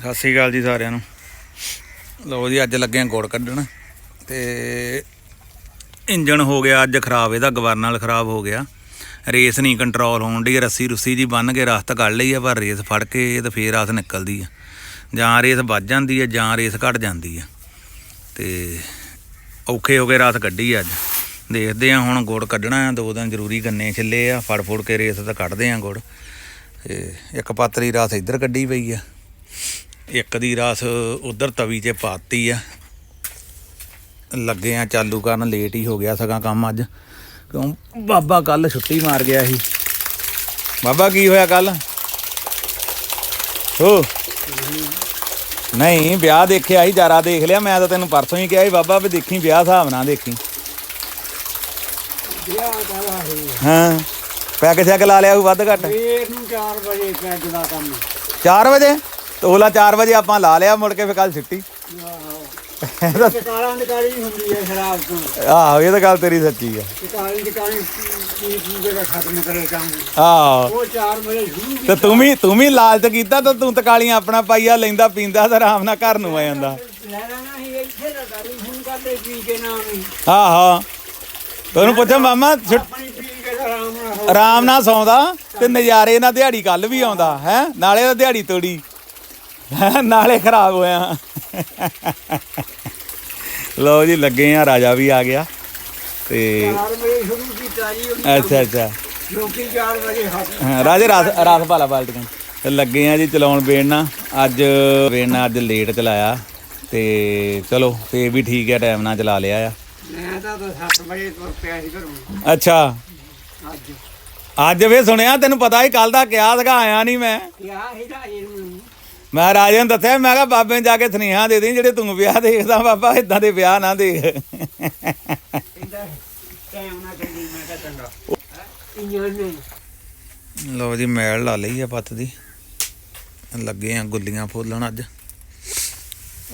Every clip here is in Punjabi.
ਸਤਿ ਸ਼੍ਰੀ ਅਕਾਲ ਜੀ ਸਾਰਿਆਂ ਨੂੰ। ਲਓ ਜੀ, ਅੱਜ ਲੱਗੇ ਆ ਗੁੜ ਕੱਢਣ ਤੇ ਇੰਜਣ ਹੋ ਗਿਆ ਅੱਜ ਖਰਾਬ, ਇਹਦਾ ਗਵਰਨਲ ਖਰਾਬ ਹੋ ਗਿਆ। ਰੇਸ ਨਹੀਂ ਕੰਟਰੋਲ ਹੋਣ ਦੀ ਰੱਸੀ ਰੁੱਸੀ ਜੀ ਬੰਨ ਕੇ ਰਸਤ ਕੱਢ ਲਈ ਆ, ਪਰ ਰੇਸ ਫੜ ਕੇ ਤੇ ਫੇਰ ਰਾਸ ਨਿਕਲਦੀ ਆ। ਜਾਂ ਰੇਸ ਵੱਜ ਜਾਂਦੀ ਆ, ਜਾਂ ਰੇਸ ਘਟ ਜਾਂਦੀ ਆ। ਤੇ ਔਖੇ ਹੋ ਕੇ ਰਾਤ ਕੱਢੀ ਅੱਜ। ਦੇਖਦੇ ਆ ਹੁਣ ਗੁੜ ਕੱਢਣਾ ਆ, ਦੋ ਦਿਨ ਜ਼ਰੂਰੀ ਗੰਨੇ ਛਿੱਲੇ ਆ ਫੜ ਫੁੜ ਕੇ ਰੇਸ ਤਾਂ ਕੱਢਦੇ ਆ ਗੁੜ। ਤੇ ਇੱਕ ਪਾਤਰੀ ਰਾਤ ਇੱਧਰ ਕੱਢੀ ਪਈ ਆ। ਇੱਕ ਦੀ ਰਾਸ ਉਧਰ ਤਵੀ 'ਤੇ ਪਾਤੀ ਆ। ਲੱਗੇ ਆ ਚਾਲੂ ਕਰਨ ਲੇਟ ਹੀ ਹੋ ਗਿਆ ਸਗਾ ਕੰਮ ਅੱਜ। ਕਿਉਂ? ਬਾਬਾ ਕੱਲ ਛੁੱਟੀ ਮਾਰ ਗਿਆ ਸੀ। ਬਾਬਾ ਕੀ ਹੋਇਆ ਕੱਲ? ਹੋ। ਨਹੀਂ ਵਿਆਹ ਦੇਖਿਆ ਸੀ ਜਾਰਾ ਦੇਖ ਲਿਆ। ਮੈਂ ਤਾਂ ਤੈਨੂੰ ਪਰਸੋਂ ਹੀ ਕਿਹਾ ਸੀ ਬਾਬਾ ਵੀ ਦੇਖੀ ਵਿਆਹ ਹਿਸਾਬ ਨਾਲ ਦੇਖੀ। ਹੈ ਹਾਂ। ਪੈਗ ਸ਼ੈਗ ਲਾ ਲਿਆ ਉਹ ਵੱਧ ਘੱਟ? ਸਵੇਰ ਨੂੰ 4 ਵਜੇ ਪੈਗ ਦਾ ਕੰਮ। 4 ਵਜੇ? ਤੋਲਾ 4 ਵਜੇ ਆਪਾਂ ਲਾ ਲਿਆ ਮੁੜ ਕੇ ਫਿਰ ਕੱਲ ਛੁੱਟੀ। ਆਹੋ ਤੇ ਕਾਲਾਂ ਦੀ ਕਾਲੀ ਹੁੰਦੀ ਹੈ ਸ਼ਰਾਬ ਤੋਂ। ਆਹੋ ਇਹ ਤਾਂ ਗੱਲ ਤੇਰੀ ਸੱਚੀ ਕਾਲੀ ਦੀ ਕੀ ਦਾ ਖਤਮ ਕੰਮ। ਆਹੋ। ਉਹ 4 ਵਜੇ ਸ਼ੁਰੂ ਤੇ ਤੂੰ ਵੀ ਤੂੰ ਵੀ ਲਾਲਚ ਕੀਤਾ ਤਾਂ ਤੂੰ ਤਕਾਲੀਆਂ ਆਪਣਾ ਪਾਈਆ ਲੈਂਦਾ ਪੀਂਦਾ ਤੇ ਆਰਾਮ ਨਾਲ ਘਰ ਨੂੰ ਆ ਜਾਂਦਾ। ਆਹੋ। ਤੈਨੂੰ ਪੁੱਛਾਂ ਮਾਮਾ ਆਰਾਮ ਨਾਲ ਹੋ ਸੌਂਦਾ ਤੇ ਨਜ਼ਾਰੇ ਨਾਲ ਦਿਹਾੜੀ ਕੱਲ ਵੀ ਆਉਂਦਾ ਹੈ? ਨਾਲੇ ਤਾਂ ਦਿਹਾੜੀ ਤੋੜੀ। ਹੈਂ, ਨਾਲੇ ਖਰਾਬ ਹੋਇਆ ਲਓ ਜੀ ਲੱਗੇ ਆ ਰਾਜਾ ਵੀ ਆ ਗਿਆ। ਤੇ 4 ਵਜੇ ਸ਼ੁਰੂ ਕੀਤਾ ਜੀ ਉਹਨੇ। ਅੱਛਾ ਅੱਛਾ। ਲੋਕੀ 4 ਵਜੇ ਹਾਂ, ਰਾਜੇ ਰਾਤ ਰਾਤ ਭਾਲਾ ਬਾਲਟੀਆਂ। ਤੇ ਲੱਗੇ ਆ ਜੀ ਚਲਾਉਣ ਬੇੜਨਾ ਅੱਜ ਬੇੜਨਾ ਅੱਜ ਲੇਟ ਚਲਾਇਆ। ਤੇ ਚਲੋ ਫੇਰ ਵੀ ਠੀਕ ਹੈ ਟਾਈਮ ਨਾਲ ਚਲਾ ਲਿਆ ਆ। ਮੈਂ ਤਾਂ 7 ਵਜੇ ਤੁਰ ਪਿਆ ਸੀ ਘਰੋਂ। ਅੱਛਾ। ਅੱਜ। ਅੱਜ ਵੇ ਸੁਣਿਆ ਤੈਨੂੰ ਪਤਾ ਹੀ ਕੱਲ ਦਾ ਕਿਹਾ ਸੀਗਾ ਆਇਆ ਨਹੀਂ ਮੈਂ। ਕਿਹਾ ਸੀ ਰਾਜੇ ਨੂੰ ਮੈਂ ਰਾਜੇ ਨੂੰ ਦੱਸਿਆ ਮੈਂ ਕਿਹਾ ਬਾਬੇ ਨੂੰ ਜਾ ਕੇ ਸੁਨੇਹਾ ਦੇ ਦੇ ਜਿਹੜੇ ਤੂੰ ਵਿਆਹ ਦੇਖਦਾ ਬਾਬਾ ਇਦਾਂ ਦੇ ਵਿਆਹ ਨਾ ਦੇਖ ਲਓ ਜੀ ਮੈਲ ਲਾ ਲਈ ਆ ਪੱਤ ਦੀ। ਲੱਗੇ ਆ ਗੁੱਲੀਆਂ ਫੋਲਣ ਅੱਜ।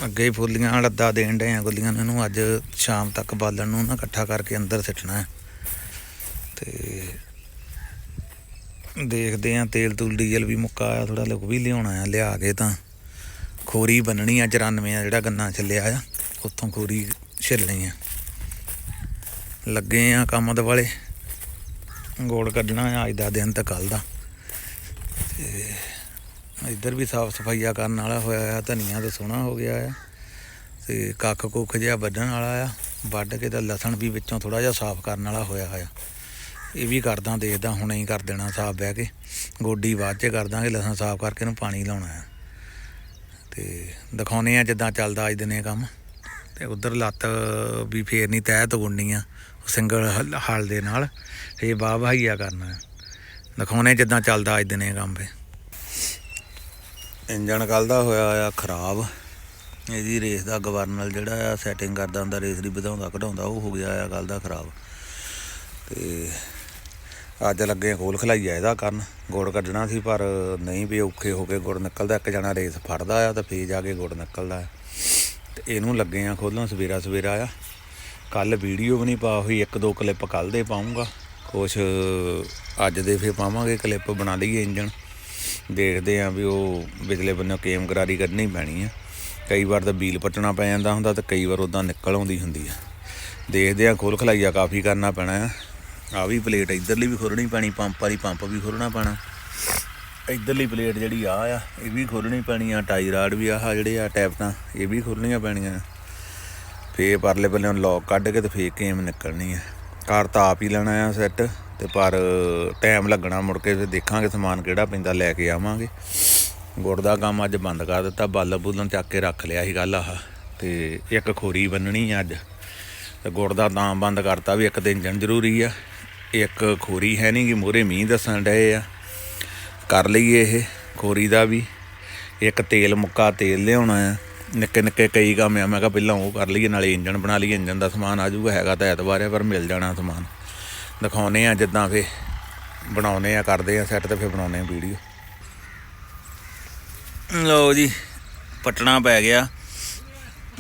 ਅੱਗੇ ਹੀ ਫੁੱਲੀਆਂ ਲੱਦਾ ਦੇਣ ਡਏ ਆ ਗੁੱਲੀਆਂ ਨੂੰ। ਅੱਜ ਸ਼ਾਮ ਤੱਕ ਬਾਲਣ ਨੂੰ ਨਾ ਇਕੱਠਾ ਕਰਕੇ ਅੰਦਰ ਸਿੱਟਣਾ। ਹੈ ਤੇ ਦੇਖਦੇ ਆ, ਤੇਲ ਤੂਲ ਡੀਜ਼ਲ ਵੀ ਮੁੱਕਾ ਆ ਥੋੜਾ ਲੁਕ ਵੀ ਲਿਆਉਣਾ ਆ, ਲਿਆ ਕੇ ਤਾਂ ਖੋਰੀ ਬੰਨਣੀ ਆ 94 ਆ ਜਿਹੜਾ ਗੰਨਾ ਚੱਲਿਆ ਆ, ਉੱਥੋਂ ਖੋਰੀ ਛਿੱਲਣੀ ਆ। ਲੱਗੇ ਆ ਕੰਮ ਵਾਲੇ ਗੋਲ ਕੱਢਣਾ ਆ, ਅੱਜ ਦਾ ਦਿਨ ਤਾਂ ਕੱਲ ਦਾ। ਤੇ ਇੱਧਰ ਵੀ ਸਾਫ਼ ਸਫਾਈਆ ਕਰਨ ਵਾਲਾ ਹੋਇਆ ਆ, ਧਨੀਆ ਤਾਂ ਸੋਹਣਾ ਹੋ ਗਿਆ ਆ, ਤੇ ਕੱਖ ਕੁੱਖ ਜਿਹਾ ਵੱਢਣ ਵਾਲਾ ਆ, ਵੱਢ ਕੇ ਤਾਂ ਲਸਣ ਵੀ ਵਿੱਚੋਂ ਥੋੜਾ ਜਿਹਾ ਸਾਫ਼ ਕਰਨ ਵਾਲਾ ਹੋਇਆ ਆ ਇਹ ਵੀ ਕਰਦਾ ਦੇਖਦਾ ਹੁਣੇ ਹੀ ਕਰ ਦੇਣਾ ਸਾਫ਼ ਬਹਿ ਕੇ। ਗੋਡੀ ਬਾਅਦ ਚ ਕਰ ਦਾਂਗੇ, ਲਸਣ ਸਾਫ਼ ਕਰਕੇ ਇਹਨੂੰ ਪਾਣੀ ਲਾਉਣਾ ਆ ਤੇ ਦਿਖਾਉਨੇ ਆ ਜਿੱਦਾਂ ਚੱਲਦਾ ਅੱਜ ਦਿਨੇ ਕੰਮ। ਤੇ ਉਧਰ ਲੱਤ ਵੀ ਫੇਰਨੀ ਤੈਅ ਤਹਿ ਤੋੜਨੀ ਆ ਸਿੰਗਲ ਹਲ ਹਲ ਦੇ ਨਾਲ। ਇਹ ਬਾਹ ਵਹਾਈਆ ਕਰਨਾ ਹੈ। ਦਿਖਾਉਨੇ ਜਿੱਦਾਂ ਚੱਲਦਾ ਅੱਜ ਦਿਨੇ ਕੰਮ ਫੇ ਇੰਜਣ ਕੱਲ ਦਾ ਹੋਇਆ ਆ ਖਰਾਬ। ਇਹਦੀ ਰੇਸ ਦਾ ਗਵਰਨਰ ਜਿਹੜਾ ਆ ਸੈਟਿੰਗ ਕਰਦਾ ਹੁੰਦਾ, ਰੇਸ ਦੀ ਵਧਾਉਂਦਾ ਘਟਾਉਂਦਾ ਉਹ ਹੋ ਗਿਆ ਆ ਕੱਲ ਦਾ ਖਰਾਬ। ਤੇ ਅੱਜ ਲੱਗੇ ਖੋਲ ਖਲਾਈਆ ਇਹਦਾ ਕਰਨ। ਗੁੜ ਕੱਢਣਾ ਸੀ, ਪਰ ਨਹੀਂ ਵੀ ਔਖੇ ਹੋ ਕੇ ਗੁੜ ਨਿਕਲਦਾ, ਇੱਕ ਜਣਾ ਰੇਸ ਫੜਦਾ ਆ ਤੇ ਫੇਰ ਜਾ ਕੇ ਗੁੜ ਨਿਕਲਦਾ ਆ। ਤੇ ਇਹਨੂੰ ਲੱਗੇ ਆ ਖੋਲਣ, ਸਵੇਰਾ ਸਵੇਰਾ ਆ। ਕੱਲ ਵੀਡੀਓ ਵੀ ਨਹੀਂ ਪਾ ਹੋਈ, ਇੱਕ ਦੋ ਕਲਿੱਪ ਕੱਲ ਦੇ ਪਾਉਂਗਾ। ਕੁਛ ਅੱਜ ਦੇ ਫੇਰ ਪਾਵਾਂਗੇ, ਕਲਿੱਪ ਬਣਾ ਲਈਏ ਇੰਜਣ। ਦੇਖਦੇ ਆ ਵੀ ਉਹ ਵਿਚਲੇ ਬੰਨੋਂ ਕੇਮ ਕਰਾਰੀ ਕੱਢਣੀ ਪੈਣੀ ਆ। ਕਈ ਵਾਰ ਤਾਂ ਬੀਲ ਪੱਟਣਾ ਪੈ ਜਾਂਦਾ ਹੁੰਦਾ ਤੇ ਕਈ ਵਾਰ ਉਦਾਂ ਨਿਕਲ ਆਉਂਦੀ ਹੁੰਦੀ ਆ। ਦੇਖਦੇ ਆ, ਖੋਲ ਖਲਾਈਆ ਕਾਫੀ ਕਰਨਾ ਪੈਣਾ ਆ। ਆ ਵੀ ਪਲੇਟ ਇਧਰਲੀ ਵੀ ਖੋਲਣੀ ਪੈਣੀ, ਪੰਪ ਵਾਲੀ ਪੰਪ ਵੀ ਖੋਲਣਾ ਪੈਣਾ। ਇਧਰਲੀ ਪਲੇਟ ਜਿਹੜੀ ਆ ਆ, ਇਹ ਵੀ ਖੋਲਣੀ ਪੈਣੀ ਆ, ਟਾਈ ਰਾਡ ਵੀ ਆਹ ਜਿਹੜੇ ਆ ਟੈਪਟਾਂ ਇਹ ਵੀ ਖੋਲਣੀਆਂ ਪੈਣੀਆਂ। ਫੇਰ ਪਰਲੇ ਪੱਲੇ ਲੋਕ ਕੱਢ ਕੇ ਤੇ ਫੇਰ ਕੇਮ ਨਿਕਲਣੀ ਆ। ਕਾਰ ਤਾਂ ਆਪ ਹੀ ਲੈਣਾ ਆ ਸੈੱਟ ਤੇ ਪਰ ਟਾਈਮ ਲੱਗਣਾ ਮੁੜ ਕੇ, ਫਿਰ ਦੇਖਾਂਗੇ ਸਮਾਨ ਕਿਹੜਾ ਪੈਂਦਾ, ਲੈ ਕੇ ਆਵਾਂਗੇ। ਗੁੜ ਦਾ ਕੰਮ ਅੱਜ ਬੰਦ ਕਰ ਦਿੱਤਾ ਬਾਲ ਬੁੱਲਨ ਚੱਕ ਕੇ ਰੱਖ ਲਿਆ ਸੀ ਗੱਲ ਆਹ। ਤੇ ਇੱਕ ਖੋਰੀ ਬੰਨਣੀ ਆ ਅੱਜ। ਤੇ ਗੁੜ ਦਾ ਤਾਂ ਬੰਦ ਕਰਤਾ ਵੀ ਇੱਕ ਦਿਨ ਇੰਜਣ ਜ਼ਰੂਰੀ ਆ। ਇੱਕ ਖੋਰੀ ਹੈ ਨਹੀਂ ਕਿ ਮੋਰੇ ਮੀਂਹ ਦੱਸਣ ਡਏ ਆ। ਕਰ ਲਈਏ ਇਹ ਖੋਰੀ ਦਾ ਵੀ। ਇੱਕ ਤੇਲ ਮੁੱਕਾ ਤੇਲ ਲਿਆਉਣਾ ਆ। ਨਿੱਕੇ ਨਿੱਕੇ ਕਈ ਕੰਮ ਆ। ਮੈਂ ਕਿਹਾ ਪਹਿਲਾਂ ਉਹ ਕਰ ਲਈਏ, ਨਾਲੇ ਇੰਜਣ ਬਣਾ ਲਈਏ। ਇੰਜਣ ਦਾ ਸਮਾਨ ਆ ਜਾਊਗਾ, ਹੈਗਾ ਤਾਂ ਐਤਵਾਰ ਆ, ਪਰ ਮਿਲ ਜਾਣਾ ਸਮਾਨ। ਦਿਖਾਉਨੇ ਆ ਜਿੱਦਾਂ ਫੇ ਬਣਾਉਨੇ ਆ, ਕਰਦੇ ਆ ਸੈੱਟ ਤੇ ਫੇ ਬਣਾਉਨੇ ਆ ਵੀਡੀਓ। ਲਓ ਜੀ, ਪਟਣਾ ਪੈ ਗਿਆ।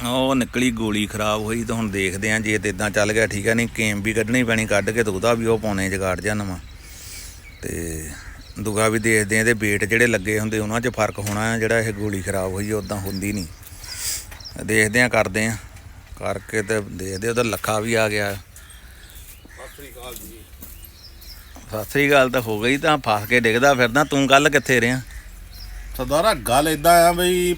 ਉਹ ਨਿਕਲੀ, ਗੋਲੀ ਖਰਾਬ ਹੋਈ ਤਾਂ ਹੁਣ ਦੇਖਦੇ ਆਂ ਜੇ ਤੇ ਇਦਾਂ ਚੱਲ ਗਿਆ, ਠੀਕ ਆ, ਨਹੀਂ ਕੇਮ ਵੀ ਕੱਢਣੀ ਪੈਣੀ, ਕੱਢ ਕੇ ਤੇ ਉਹਦਾ ਵੀ ਉਹ ਪਾਉਣੇ ਜਗਾੜ ਜਾ ਨਵਾਂ। ਤੇ ਦੁਗਾ ਵੀ ਦੇਖਦੇ ਆ, ਇਹਦੇ ਵੇਟ ਜਿਹੜੇ ਲੱਗੇ ਹੁੰਦੇ ਉਹਨਾਂ 'ਚ ਫ਼ਰਕ ਹੋਣਾ ਆ, ਜਿਹੜਾ ਇਹ ਗੋਲੀ ਖਰਾਬ ਹੋਈ ਉਦਾਂ ਹੁੰਦੀ ਨਹੀਂ। ਦੇਖਦੇ ਆ, ਕਰਦੇ ਆ। ਕਰਕੇ ਤੇ ਦੇਖਦੇ ਉਹਦਾ ਲੱਖਾ ਵੀ ਆ ਗਿਆ। ਸਤਿ ਸ੍ਰੀ ਅਕਾਲ ਤਾਂ ਹੋ ਗਈ ਤਾਂ ਫਸ ਕੇ ਡਿੱਗਦਾ ਫਿਰਦਾ, ਤੂੰ ਕੱਲ ਕਿੱਥੇ ਰਿਆਂ ਸਰਦਾਰਾ ਗੱਲ ਇਦਾਂ ਆ ਬਈ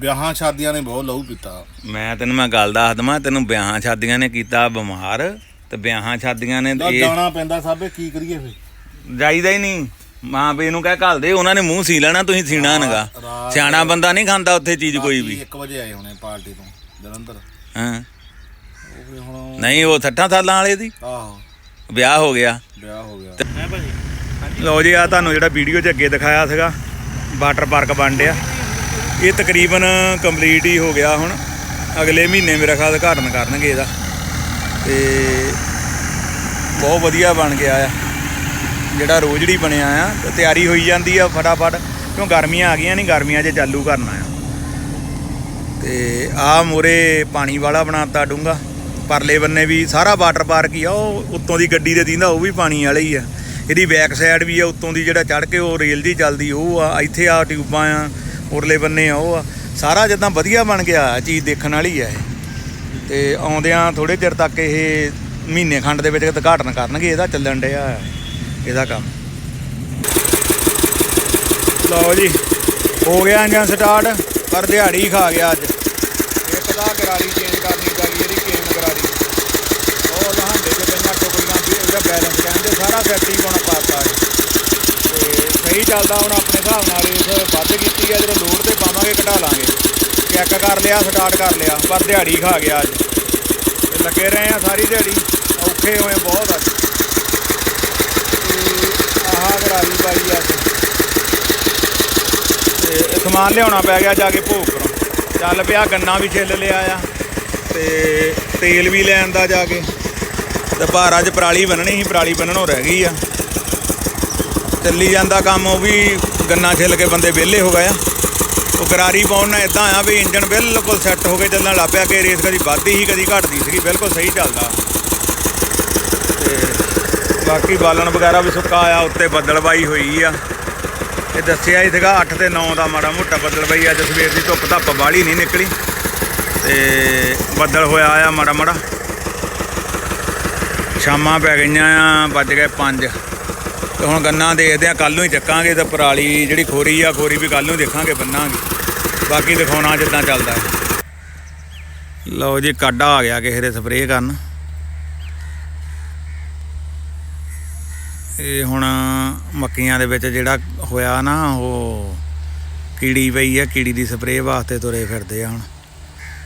ਵਿਆਹਾਂ ਸ਼ਾਦੀਆਂ ਨੇ ਬਹੁਤ ਲਹੂ ਪੀਤਾ। ਮੈਂ ਤੈਨੂੰ ਮੈਂ ਗੱਲ ਦੱਸ ਦਵਾਂ ਤੈਨੂੰ ਵਿਆਹਾਂ ਸ਼ਾਦੀਆਂ ਨੇ ਕੀਤਾ ਬਿਮਾਰ ਤੇ ਵਿਆਹਾਂ ਸ਼ਾਦੀਆਂ ਨੇ ਇਹ ਜਾਣਾ ਪੈਂਦਾ ਸਾਬੇ ਕੀ ਕਰੀਏ ਫੇ ਜਾਈਦਾ ਹੀ ਨਹੀਂ। ਮਾਂ ਬੇ ਨੂੰ ਕਹਿ ਘੱਲ ਦੇ ਉਹਨਾਂ ਨੇ ਮੂੰਹ ਸੀ ਲੈਣਾ ਤੁਸੀਂ ਸੀਣਾ ਨਗਾ। ਸਿਆਣਾ ਬੰਦਾ ਨਹੀਂ ਖਾਂਦਾ ਉੱਥੇ ਚੀਜ਼ ਕੋਈ ਵੀ। 1 ਵਜੇ ਆਏ ਹੋਣੇ ਪਾਰਟੀ ਤੋਂ ਜਲੰਧਰ। ਹਾਂ? ਨਹੀਂ ਉਹ 60 ਸਾਲਾਂ ਵਾਲੇ ਦੀ। ਆਹੋ। ਵਿਆਹ ਹੋ ਗਿਆ। ਵਿਆਹ ਹੋ ਗਿਆ। ਹੈ ਭਾਜੀ ਲਓ ਜੀ ਆ ਤੁਹਾਨੂੰ ਜਿਹੜਾ ਵੀਡੀਓ 'ਚ ਅੱਗੇ ਦਿਖਾਇਆ ਸੀਗਾ ਵਾਟਰ ਪਾਰਕ ਬਣ ਡਿਆ ਇਹ ਤਕਰੀਬਨ ਕੰਪਲੀਟ ਹੀ ਹੋ ਗਿਆ ਹੁਣ। ਅਗਲੇ ਮਹੀਨੇ ਮੇਰਾ ਖਿਆਲ ਉਦਘਾਟਨ ਕਰਨਗੇ ਇਹਦਾ। ਤੇ ਬਹੁਤ ਵਧੀਆ ਬਣ ਗਿਆ ਆ। ਜਿਹੜਾ ਰੋਜੜੀ ਬਣਿਆ ਆ, ਤੇ ਤਿਆਰੀ ਹੋਈ ਜਾਂਦੀ ਆ ਫਟਾਫਟ। ਕਿਉਂ ਗਰਮੀਆਂ ਆ ਗਈਆਂ ਨਹੀਂ ਗਰਮੀਆਂ 'ਚ ਚਾਲੂ ਕਰਨਾ ਆ। ਤੇ ਆ ਮੋਰੇ ਪਾਣੀ ਵਾਲਾ ਬਣਾਤਾ ਡੂੰਗਾ ਪਰਲੇ ਬੰਨੇ ਵੀ ਸਾਰਾ ਵਾਟਰ ਪਾਰਕ ਹੀ ਆ, ਉਹ ਉੱਤੋਂ ਦੀ ਗੱਡੀ ਦੇ ਦਿੰਦਾ, ਉਹ ਵੀ ਪਾਣੀ ਵਾਲਾ ਹੀ ਆ। ਇਹਦੀ ਬੈਕ ਸਾਈਡ ਵੀ ਆ, ਉੱਤੋਂ ਦੀ ਜਿਹੜਾ ਚੜ ਕੇ ਉਹ ਰੇਲ ਦੀ ਚੱਲਦੀ, ਉਹ ਆ, ਇੱਥੇ ਆ ਟਿਊਬਾਂ ਆ। ਉਰਲੇ ਬੰਨੇ ਆ, ਉਹ ਆ। ਸਾਰਾ ਜਿੱਦਾਂ ਵਧੀਆ ਬਣ ਗਿਆ ਚੀਜ਼ ਦੇਖਣ ਵਾਲੀ ਆ ਇਹ। ਤੇ ਆਉਂਦਿਆਂ ਥੋੜੇ ਚਿਰ ਤੱਕ ਇਹ ਮਹੀਨੇ ਖੰਡ ਦੇ ਵਿੱਚ ਉਦਘਾਟਨ ਕਰਨਗੇ, ਇਹਦਾ ਚੱਲਣ ਡਿਆ ਇਹਦਾ ਕੰਮ। ਲਓ ਜੀ, ਹੋ ਗਿਆ ਇੰਜਨ ਸਟਾਰਟ, ਪਰ ਦਿਹਾੜੀ ਖਾ ਗਿਆ ਅੱਜ। ਇੱਕ ਦਾ ਗਰਾਰੀ ਚੇਂਜ ਕਰਨੀ ਚਾਹੀਦੀ, ਇਹਦੀ ਕੇਮ ਗਰਾਰੀ ਉਹ ਲਹਾਂਡੇ ਚ ਪਈਆਂ ਟੁਕੜੀਆਂ ਵੀ ਉਹਦਾ ਬੈਲੈਂਸ ਕਹਿੰਦੇ ਸਾਰਾ ਸੈੱਟ ਹੀ ਹੁਣ ਪਾਤਾ ਹੈ ਤੇ ਚੱਲਦਾ, ਹੁਣ ਆਪਣੇ ਹਿਸਾਬ ਨਾਲ ਰੇਸ ਵੱਧ ਕੀਤੀ ਹੈ ਜਦੋਂ ਲੋਡ ਤੇ ਪਾਵਾਂਗੇ, ਘਟਾ ਲਾਂਗੇ। ਚੈੱਕ ਕਰ ਲਿਆ ਸਟਾਰਟ ਕਰ ਲਿਆ, ਪਰ ਦਿਹਾੜੀ ਖਾ ਗਿਆ ਅੱਜ। ਲੱਗੇ ਰਹੇ ਆ ਸਾਰੀ ਦਿਹਾੜੀ, ਔਖੇ ਹੋਏ ਬਹੁਤ ਅੱਜ ਆਹ ਗਰਾਰੀ ਪਾਈ ਅੱਜ। ਤੇ ਸਮਾਨ ਲਿਆਉਣਾ ਪੈ ਗਿਆ, ਜਾ ਕੇ ਭੋਗ ਕਰੋ। ਚੱਲ ਪਿਆ, ਗੰਨਾ ਵੀ ਛਿੱਲ ਲਿਆ ਆ, ਤੇ ਤੇਲ ਵੀ ਲੈ ਆਂਦਾ ਜਾ ਕੇ। ਤੇ ਭਾਰ ਅੱਜ ਪਰਾਲੀ ਬੰਨਣੀ ਸੀ, ਪਰਾਲੀ ਬੰਨਣੋਂ ਰਹਿ ਗਈ ਆ। ਚੱਲੀ ਜਾਂਦਾ ਕੰਮ, ਉਹ ਵੀ ਗੰਨਾ ਛਿੱਲ ਕੇ ਬੰਦੇ ਵਿਹਲੇ ਹੋ ਗਏ ਆ। ਉਹ ਗਰਾਰੀ ਪਾਉਣ ਨਾਲ ਇਦਾਂ ਆ ਵੀ ਇੰਜਣ ਬਿਲਕੁਲ ਸੈੱਟ ਹੋ ਕੇ ਚੱਲਣ ਲੱਗ ਪਿਆ ਕਿ ਰੇਸ ਕਦੀ ਵੱਧਦੀ ਸੀ, ਕਦੀ ਘਟਦੀ ਸੀਗੀ, ਬਿਲਕੁਲ ਸਹੀ ਚੱਲਦਾ। ਤੇ ਬਾਕੀ ਬਾਲਣ ਵਗੈਰਾ ਵੀ ਸੁੱਕਾ ਆਇਆ ਉੱਤੇ ਬੱਦਲਬਾਈ ਹੋਈ ਆ। ਇਹ ਦੱਸਿਆ ਹੀ ਸੀਗਾ 8 ਤੇ 9 ਦਾ ਮਾੜਾ ਮੋਟਾ ਬੱਦਲ ਅੱਜ ਸਵੇਰ ਦੀ ਧੁੱਪ ਧੱਪ ਬਾਹਲੀ ਨਹੀਂ ਨਿਕਲੀ। ਤੇ ਬੱਦਲ ਹੋਇਆ ਆ ਮਾੜਾ ਮਾੜਾ। ਸ਼ਾਮਾਂ ਪੈ ਗਈਆਂ ਆ, ਵੱਜ ਗਏ 5 ਤੇ ਹੁਣ ਗੰਨਾ ਦੇਖਦੇ ਆ ਕੱਲ ਨੂੰ ਹੀ ਚੱਕਾਂਗੇ ਤੇ ਪਰਾਲੀ ਜਿਹੜੀ ਖੋਰੀ ਆ, ਖੋਰੀ ਵੀ ਕੱਲ ਨੂੰ ਦੇਖਾਂਗੇ, ਬੰਨਾਂਗੇ। ਬਾਕੀ ਦਿਖਾਉਣਾ ਜਿੱਦਾਂ ਚੱਲਦਾ ਲਓ ਜੀ ਕਾਡਾ ਆ ਗਿਆ ਕਿਸੇ ਦੇ ਸਪਰੇਅ ਕਰਨ। ਇਹ ਹੁਣ ਮੱਕੀਆਂ ਦੇ ਵਿੱਚ ਜਿਹੜਾ ਹੋਇਆ ਨਾ, ਉਹ ਕੀੜੀ ਪਈ ਆ, ਕੀੜੀ ਦੀ ਸਪਰੇਅ ਵਾਸਤੇ ਤੁਰੇ ਫਿਰਦੇ ਆ ਹੁਣ।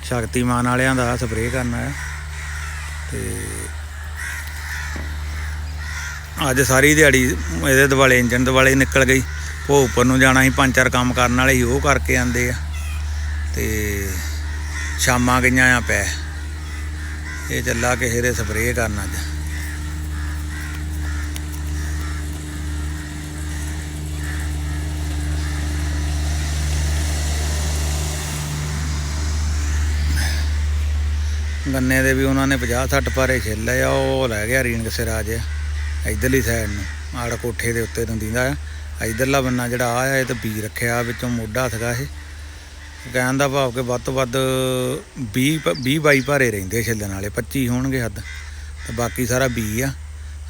ਸ਼ਕਤੀਮਾਨ ਵਾਲਿਆਂ ਦਾ ਸਪਰੇਅ ਕਰਨਾ ਹੈ। ਤੇ ਅੱਜ ਸਾਰੀ ਦਿਹਾੜੀ ਇਹਦੇ ਦਿਵਾਲੇ ਇੰਜਨ ਦਿਵਾਲੇ ਨਿਕਲ ਗਈ। ਉਹ ਉੱਪਰ ਨੂੰ ਜਾਣਾ ਸੀ, ਪੰਜ ਚਾਰ ਕੰਮ ਕਰਨ ਵਾਲੇ ਸੀ, ਉਹ ਕਰਕੇ ਆਂਦੇ ਆ। ਤੇ ਸ਼ਾਮਾਂ ਗਈਆਂ ਆ ਪੈ। ਇਹ ਚੱਲਾ ਕਿਸੇ ਦੇ ਸਪਰੇਅ ਕਰਨ ਅੱਜ। ਗੰਨੇ ਦੇ ਵੀ ਉਹਨਾਂ ਨੇ 50 60 ਪਾਰੇ ਛਿੱਲ ਆ, ਉਹ ਲੈ ਗਿਆ ਰੀਣਕ ਸਿਰਾ ਜਿਹਾ ਇਧਰਲੀ ਸਾਈਡ ਨੂੰ ਆੜ ਕੋਠੇ ਦੇ ਉੱਤੇ ਨੂੰ ਦਿੰਦਾ ਆ। ਇਧਰਲਾ ਬੰਨਾ ਜਿਹੜਾ ਆ, ਇਹ ਤਾਂ ਬੀ ਰੱਖਿਆ ਵਿੱਚੋਂ ਮੋਢਾ ਸੀਗਾ ਇਹ। ਕਹਿਣ ਦਾ ਭਾਵ ਕਿ ਵੱਧ ਤੋਂ ਵੱਧ 20 ਪ- 20 ਬਾਈ ਭਾਰੇ ਰਹਿੰਦੇ ਛਿੱਲਣ ਵਾਲੇ 25 ਹੋਣਗੇ ਹੱਦ। ਤੇ ਬਾਕੀ ਸਾਰਾ ਬੀ ਆ।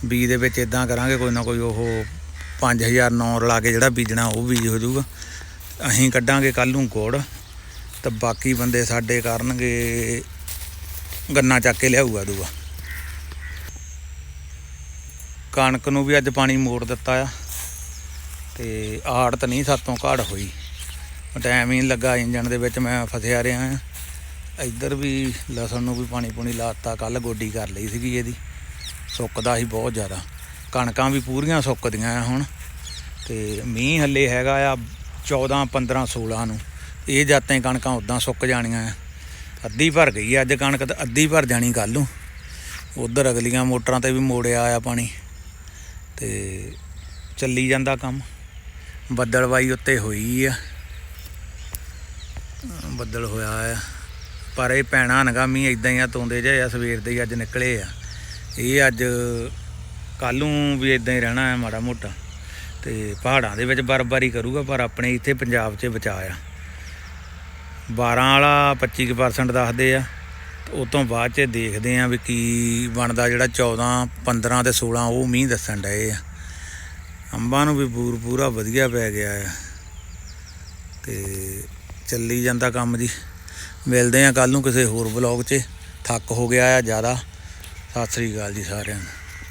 ਬੀ ਦੇ ਵਿੱਚ ਇਦਾਂ ਕਰਾਂਗੇ, ਕੋਈ ਨਾ ਕੋਈ ਉਹ 5000 ਨੌ ਰਲਾ ਕੇ ਜਿਹੜਾ ਬੀਜਣਾ, ਉਹ ਬੀਜ ਹੋ ਜਾਊਗਾ। ਅਸੀਂ ਕੱਢਾਂਗੇ ਕੱਲ ਨੂੰ ਗੁੜ, ਤੇ ਬਾਕੀ ਬੰਦੇ ਸਾਡੇ ਕਰਨਗੇ, ਗੰਨਾ ਚੱਕ ਕੇ ਲਿਆਊਗਾ ਦੂਆ। ਕਣਕ ਨੂੰ ਵੀ ਅੱਜ ਪਾਣੀ ਮੋੜ ਦਿੱਤਾ ਆ। ਤੇ ਆੜਤ ਨਹੀਂ ਸਾਤੋਂ ਘਾੜ ਹੋਈ। ਟਾਈਮ ਹੀ ਨੀ ਲੱਗਾ ਇੰਜਣ ਦੇ ਵਿੱਚ, ਮੈਂ ਫਸਿਆ ਰਿਹਾ ਆ ਇੱਧਰ ਵੀ ਲਸਣ ਨੂੰ ਵੀ ਪਾਣੀ ਪੂਣੀ ਲਾਤਾ ਕੱਲ ਗੋਡੀ ਕਰ ਲਈ ਸੀਗੀ ਇਹਦੀ। ਸੁੱਕਦਾ ਸੀ ਬਹੁਤ ਜ਼ਿਆਦਾ। ਕਣਕਾਂ ਵੀ ਪੂਰੀਆਂ ਸੁੱਕਦੀਆਂ ਆ ਹੁਣ। ਤੇ ਮੀਂਹ ਹੱਲੇ ਹੈਗਾ ਆ 14 15 16 ਨੂੰ। ਇਹ ਜਾਤਾਂ ਕਣਕਾਂ ਉਦਾਂ ਸੁੱਕ ਜਾਣੀਆਂ ਆ। ਅੱਧੀ ਭਰ ਗਈ ਅੱਜ ਕਣਕ ਤਾਂ ਅੱਧੀ ਭਰ ਜਾਣੀ ਕੱਲ ਨੂੰ। ਉਧਰ ਅਗਲੀਆਂ ਮੋਟਰਾਂ ਤੇ ਵੀ ਮੋੜਿਆ ਆ ਪਾਣੀ। ਤੇ ਚੱਲੀ ਜਾਂਦਾ ਕੰਮ। ਬੱਦਲਵਾਈ ਉੱਤੇ ਹੋਈ ਆ। ਬੱਦਲ ਹੋਇਆ ਆ। ਪਰ ਇਹ ਪੈਣਾ ਨਗਾ, ਮੀਂਹ ਇਦਾਂ ਹੀ ਆ ਤੋਂਦੇ ਜਿਹੇ ਆ, ਸਵੇਰ ਦੇ ਹੀ ਅੱਜ ਨਿਕਲੇ ਆ। ਇਹ ਅੱਜ ਕੱਲ ਨੂੰ ਵੀ ਇਦਾਂ ਹੀ ਰਹਿਣਾ ਆ ਮਾੜਾ ਮੋਟਾ। ਤੇ ਪਹਾੜਾਂ ਦੇ ਵਿੱਚ ਬਰਫਬਾਰੀ ਕਰੂਗਾ, ਪਰ ਆਪਣੇ ਇੱਥੇ ਪੰਜਾਬ 'ਚ ਬਚਾ ਆ। 12 ਵਾਲਾ 25% ਦੱਸਦੇ ਆ। ਉਹ ਤੋਂ ਬਾਅਦ 'ਚ ਦੇਖਦੇ ਆ ਵੀ ਕੀ ਬਣਦਾ ਜਿਹੜਾ 14 15 ਤੇ 16 ਉਹ ਮੀਂਹ ਦੱਸਣ ਡਏ ਆ। ਅੰਬਾਂ ਨੂੰ ਵੀ ਪੂਰ ਪੂਰਾ ਵਧੀਆ ਪੈ ਗਿਆ ਆ। ਤੇ ਚੱਲੀ ਜਾਂਦਾ ਕੰਮ ਜੀ। ਮਿਲਦੇ ਆ ਕੱਲ ਨੂੰ ਕਿਸੇ ਹੋਰ ਬਲੌਗ 'ਚ। ਥੱਕ ਹੋ ਗਿਆ ਆ ਜ਼ਿਆਦਾ। ਸਤਿ ਸ੍ਰੀ ਅਕਾਲ ਜੀ ਸਾਰਿਆਂ ਨੂੰ।